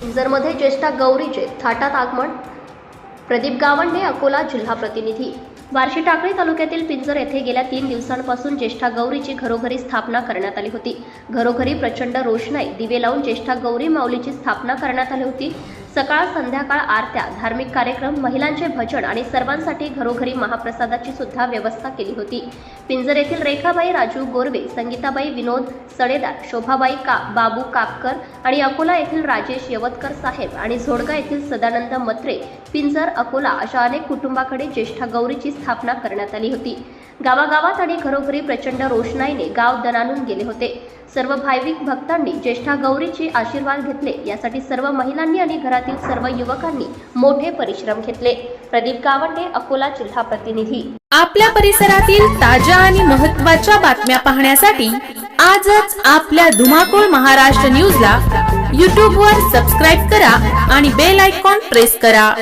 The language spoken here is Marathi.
पिंजरमध्ये ज्येष्ठा गौरीचे थाटात आगमन प्रदीप गावंडे अकोला जिल्हा प्रतिनिधी. बार्शी टाकळी तालुक्यातील पिंजर येथे गेल्या तीन दिवसांपासून ज्येष्ठा गौरीची घरोघरी स्थापना करण्यात आली होती. घरोघरी प्रचंड रोषणाई दिवे लावून ज्येष्ठा गौरी माऊलीची स्थापना करण्यात आली होती. सकाळ संध्याकाळ आरत्या धार्मिक कार्यक्रम महिलांचे भजन आणि सर्वांसाठी घरोघरी महाप्रसादाची सुद्धा व्यवस्था केली होती. पिंजर येथील रेखाबाई राजू गोरवे संगीताबाई विनोद सडेदार शोभाबाई का बाबू कापकर आणि अकोला येथील राजेश यवतकर साहेब आणि झोडगा येथील सदानंद मत्रे पिंजर अकोला अशा अनेक कुटुंबाकडे ज्येष्ठा गौरीची स्थापना करण्यात आली होती. गावागावात आणि घरोघरी प्रचंड रोषणाईने गाव दणानून गेले होते. सर्व भाविक भक्तांनी ज्येष्ठा गौरीचे आशीर्वाद घेतले. यासाठी सर्व महिलांनी आणि घरातील सर्व युवकांनी मोठे परिश्रम घेतले. प्रदीप गावंडे अकोला जिल्हा प्रतिनिधी. आपल्या परिसरातील ताज्या आणि महत्त्वाच्या बातम्या पाहण्यासाठी आजच आपल्या धुमाकूळ महाराष्ट्र न्यूजला यूट्यूबवर सबस्क्राईब करा आणि बेल आयकॉन प्रेस करा.